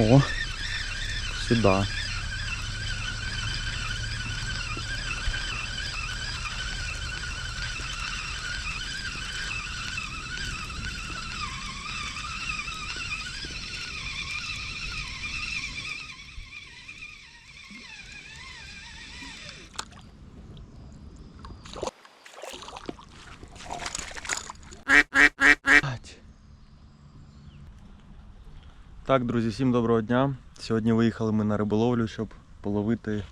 О, сюда. Так, друзі, всім доброго дня. Сьогодні виїхали ми на риболовлю, щоб половити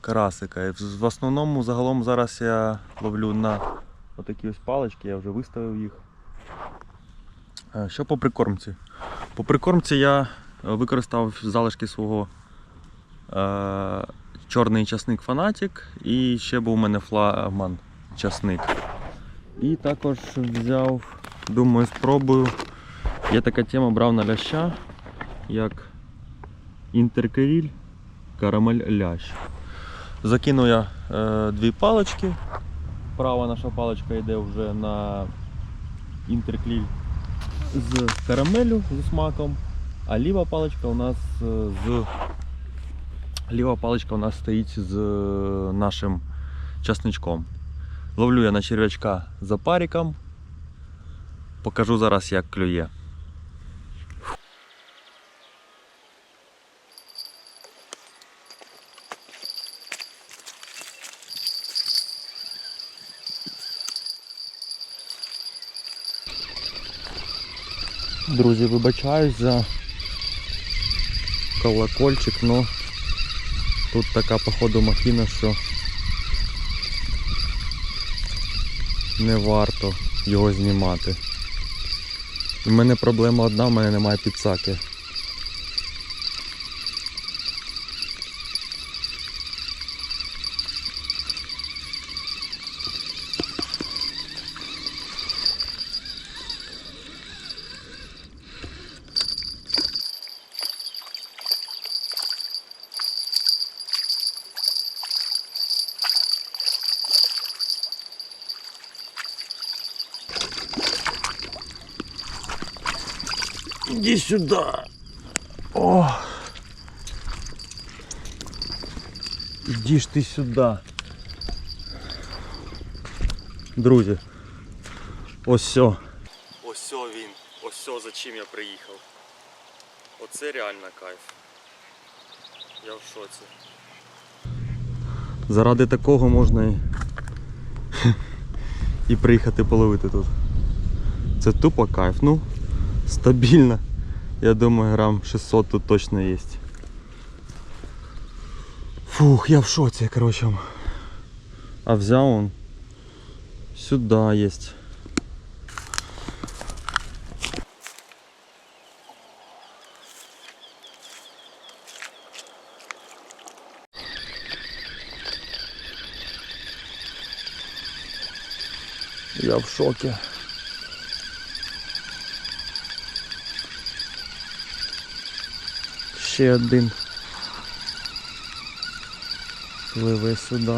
карасика. І в основному загалом зараз я ловлю на отакі ось палички, я вже виставив їх. Е, Що по прикормці? По прикормці я е, використав залишки свого е, чорний часник фанатік і ще був у мене флагман часник. І також взяв, думаю, спробую. Є така тема, брав на ляща як інтеркеріль, карамель лящ. Закинув я е, дві палички. Права наша паличка йде вже на інтеркліль з карамелю зі смаком, а ліва паличка у нас е, з ліва паличка у нас стоїть з е, нашим часничком. Ловлю я на черв'ячка за париком. Покажу зараз, як клює. Друзі, вибачаюсь за колокольчик, но тут така походу махіна, що не варто його знімати. У мене проблема одна, в мене немає підсаки. Иди сюда. О. Иди ж ти сюди. Друзі. Ось все. Ось він. Ось все, за чим я приїхав. Оце реально кайф. Я в шоці. Заради такого можна і, і приїхати половити тут. Це тупо кайф. Ну, стабільно. Я думаю, грам 600 тут точно є. Фух, я в шоці, короче. А взяв он сюда есть. Я в шоке. Ще один. Пливе сюди.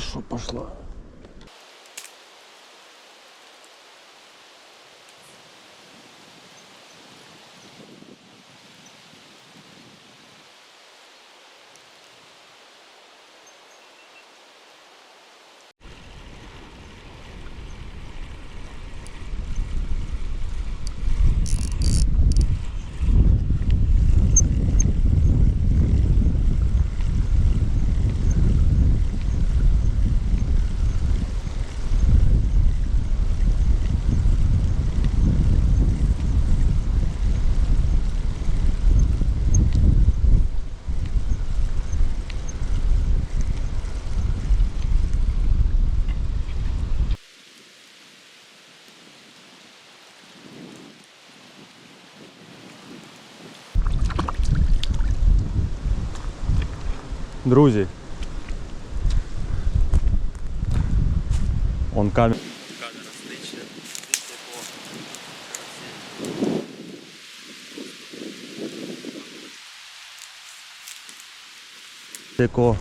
Хорошо пошла. Друзі. Он камера. Камера стична. Якого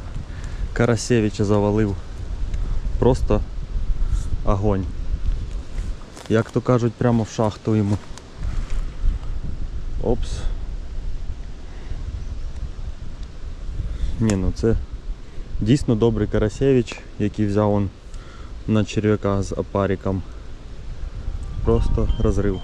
Карасевича завалив. Просто огонь. Як то кажуть, прямо в шахту йому. Опс. Ні, ну це дійсно добрий Карасевич, який взяв он на черв'яка з апаріком. Просто розрив.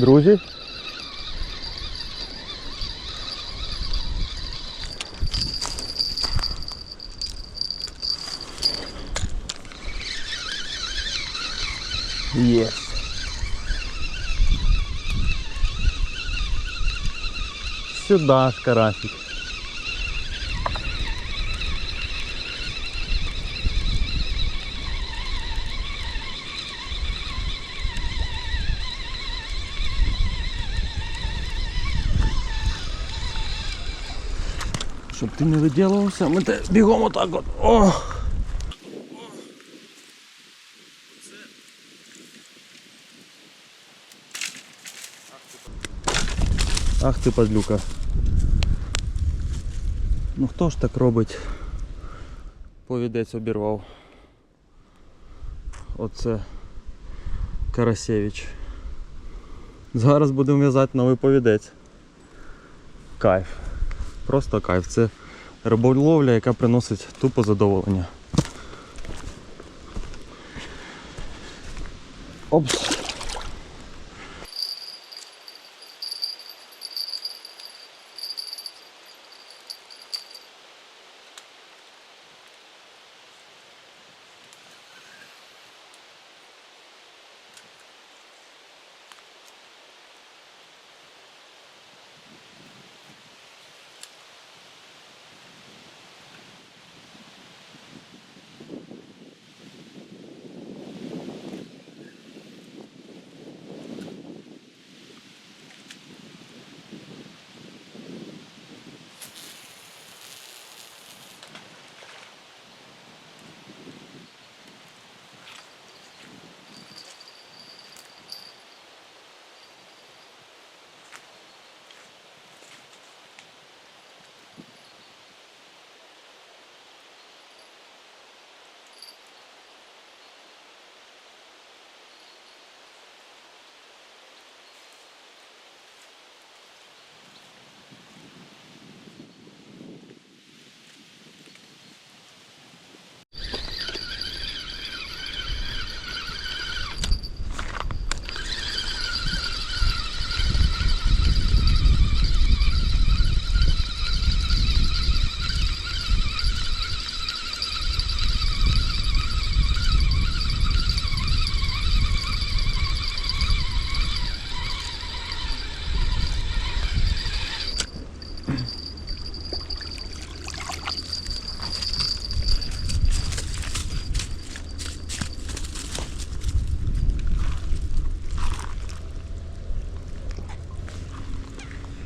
Друзі. Єс. Сюда ж карасик. Ти не виділувався, ми те бігом отак от. О! Ах ти падлюка. Ну хто ж так робить? Повідець обірвав. Оце Карасевич. Зараз будемо в'язати новий повідець. Кайф. Просто кайф. Це риболовля, яка приносить тупо задоволення. Опс.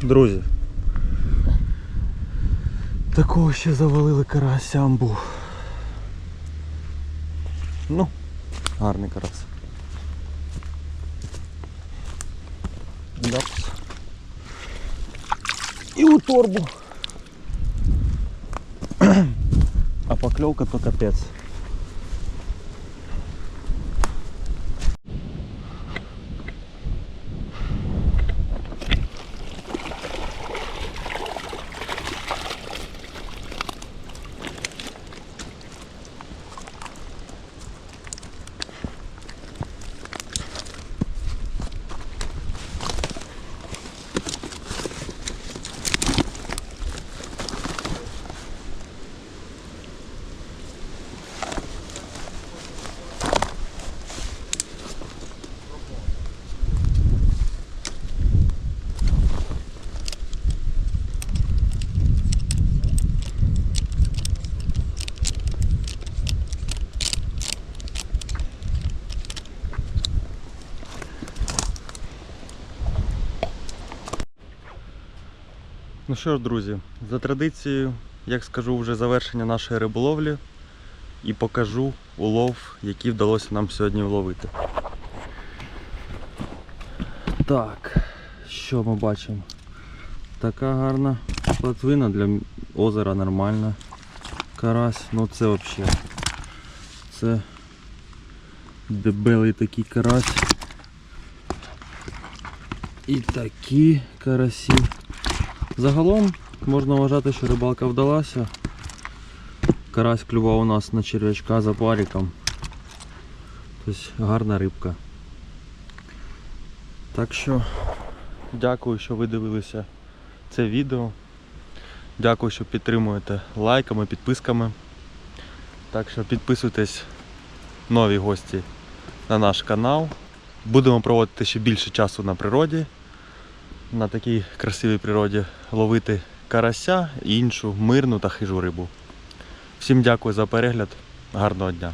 Друзі. Такого ще завалили карася амбу. Ну, гарний карась. Ляпс. І у торбу. А покльовка то капець. Ну що ж, друзі, за традицією, як скажу, вже завершення нашої риболовлі і покажу улов, який вдалося нам сьогодні вловити. Так, що ми бачимо? Така гарна плотвина для озера нормальна. Карась, ну це взагалі. Це дебелий такий карась. І такі карасі. Загалом можна вважати, що рибалка вдалася. Карась клював у нас на черв'ячка за париком. Тобто гарна рибка. Так що дякую, що ви дивилися це відео. Дякую, що підтримуєте лайками, підписками. Так що підписуйтесь нові гості на наш канал. Будемо проводити ще більше часу на природі на такій красивій природі ловити карася іншу мирну та хижу рибу. Всім дякую за перегляд. Гарного дня!